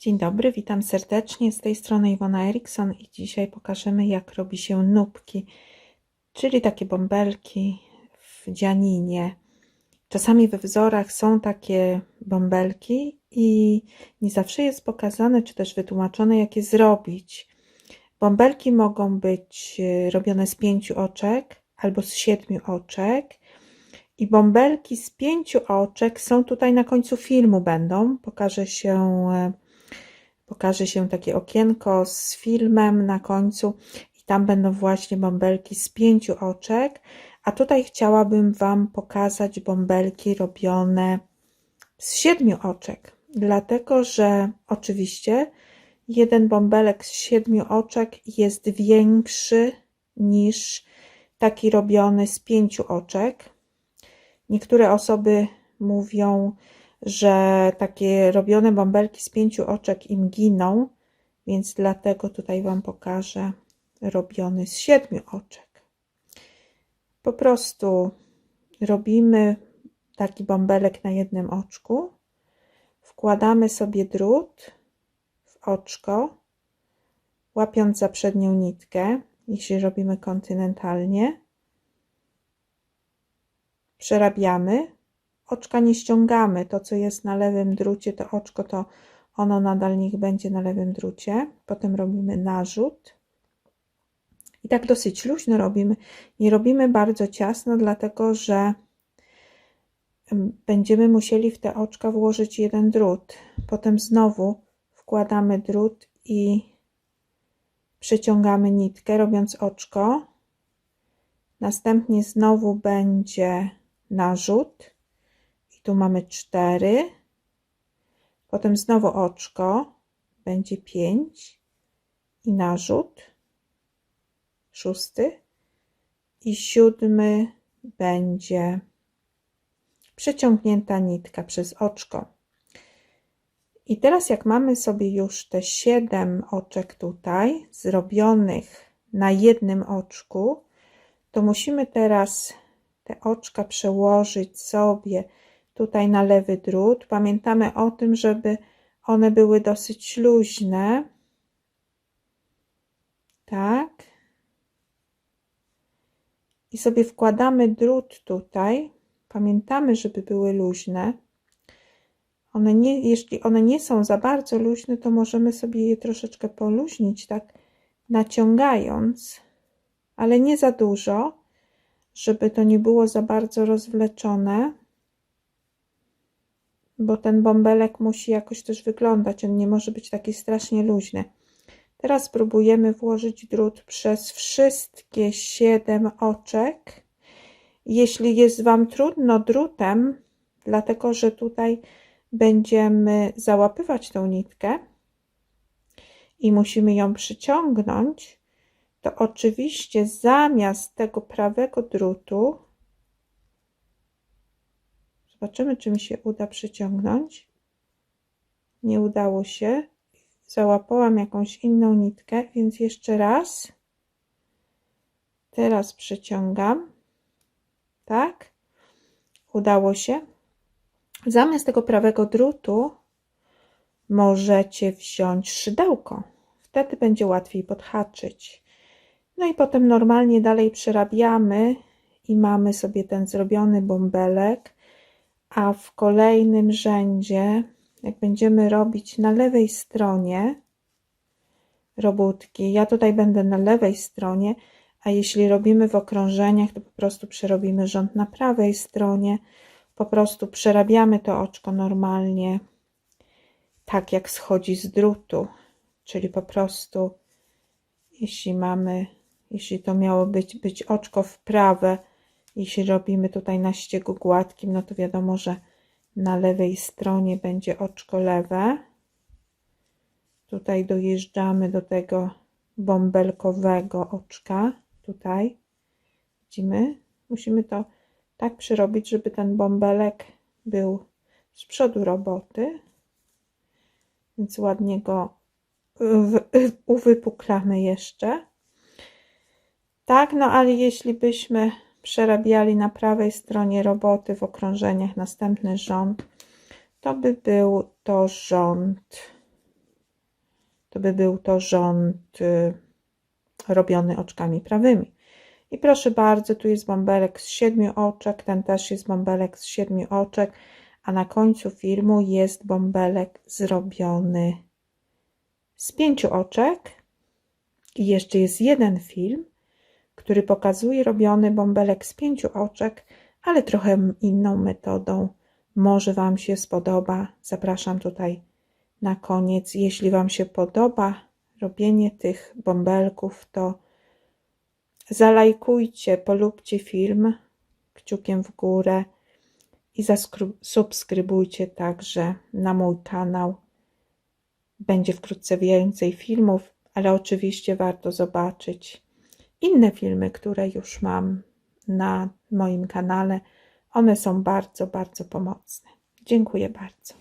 Dzień dobry, witam serdecznie. Z tej strony Iwona Erikson i dzisiaj pokażemy jak robi się nubki, czyli takie bąbelki w dzianinie. Czasami we wzorach są takie bąbelki i nie zawsze jest pokazane czy też wytłumaczone jak je zrobić. Bąbelki mogą być e, robione z pięciu oczek albo z siedmiu oczek. I bąbelki z pięciu oczek są tutaj na końcu filmu będą. Pokaże się e, pokaże się takie okienko z filmem na końcu i tam będą właśnie bąbelki z pięciu oczek, a tutaj chciałabym Wam pokazać bąbelki robione z siedmiu oczek, dlatego że oczywiście jeden bąbelek z siedmiu oczek jest większy niż taki robiony z pięciu oczek. Niektóre osoby mówią, że takie robione bąbelki z pięciu oczek im giną, więc dlatego tutaj Wam pokażę robiony z siedmiu oczek. Po prostu robimy taki bąbelek na jednym oczku, wkładamy sobie drut w oczko, łapiąc za przednią nitkę, jeśli robimy kontynentalnie, przerabiamy oczka nie ściągamy. To, co jest na lewym drucie, to oczko, to ono nadal niech będzie na lewym drucie. Potem robimy narzut. I tak dosyć luźno robimy. Nie robimy bardzo ciasno, dlatego że będziemy musieli w te oczka włożyć jeden drut. Potem znowu wkładamy drut i przeciągamy nitkę, robiąc oczko. Następnie znowu będzie narzut tu mamy 4, potem znowu oczko, będzie 5 i narzut, szósty. I siódmy będzie przeciągnięta nitka przez oczko. I teraz jak mamy sobie już te 7 oczek tutaj zrobionych na jednym oczku, to musimy teraz te oczka przełożyć sobie tutaj na lewy drut. Pamiętamy o tym, żeby one były dosyć luźne. Tak. I sobie wkładamy drut tutaj. Pamiętamy, żeby były luźne. One nie, jeśli one nie są za bardzo luźne, to możemy sobie je troszeczkę poluźnić, tak naciągając, ale nie za dużo, żeby to nie było za bardzo rozwleczone bo ten bąbelek musi jakoś też wyglądać. On nie może być taki strasznie luźny. Teraz spróbujemy włożyć drut przez wszystkie 7 oczek. Jeśli jest Wam trudno drutem, dlatego że tutaj będziemy załapywać tą nitkę i musimy ją przyciągnąć, to oczywiście zamiast tego prawego drutu Zobaczymy, czy mi się uda przyciągnąć. Nie udało się. Załapałam jakąś inną nitkę, więc jeszcze raz. Teraz przyciągam. Tak? Udało się. Zamiast tego prawego drutu możecie wziąć szydełko. Wtedy będzie łatwiej podhaczyć. No i potem normalnie dalej przerabiamy i mamy sobie ten zrobiony bąbelek a w kolejnym rzędzie, jak będziemy robić na lewej stronie robótki, ja tutaj będę na lewej stronie, a jeśli robimy w okrążeniach, to po prostu przerobimy rząd na prawej stronie, po prostu przerabiamy to oczko normalnie, tak jak schodzi z drutu, czyli po prostu jeśli mamy, jeśli to miało być, być oczko w prawe, jeśli robimy tutaj na ściegu gładkim, no to wiadomo, że na lewej stronie będzie oczko lewe. Tutaj dojeżdżamy do tego bąbelkowego oczka. Tutaj widzimy. Musimy to tak przerobić, żeby ten bąbelek był z przodu roboty. Więc ładnie go uwypuklamy jeszcze. Tak, no ale jeśli byśmy przerabiali na prawej stronie roboty w okrążeniach następny rząd, to by był to rząd to by był to rząd y, robiony oczkami prawymi. I proszę bardzo, tu jest bąbelek z siedmiu oczek, ten też jest bąbelek z siedmiu oczek, a na końcu filmu jest bąbelek zrobiony z pięciu oczek. I jeszcze jest jeden film, który pokazuje robiony bąbelek z pięciu oczek, ale trochę inną metodą. Może Wam się spodoba. Zapraszam tutaj na koniec. Jeśli Wam się podoba robienie tych bąbelków, to zalajkujcie, polubcie film kciukiem w górę i zasubskrybujcie także na mój kanał. Będzie wkrótce więcej filmów, ale oczywiście warto zobaczyć inne filmy, które już mam na moim kanale. One są bardzo, bardzo pomocne. Dziękuję bardzo.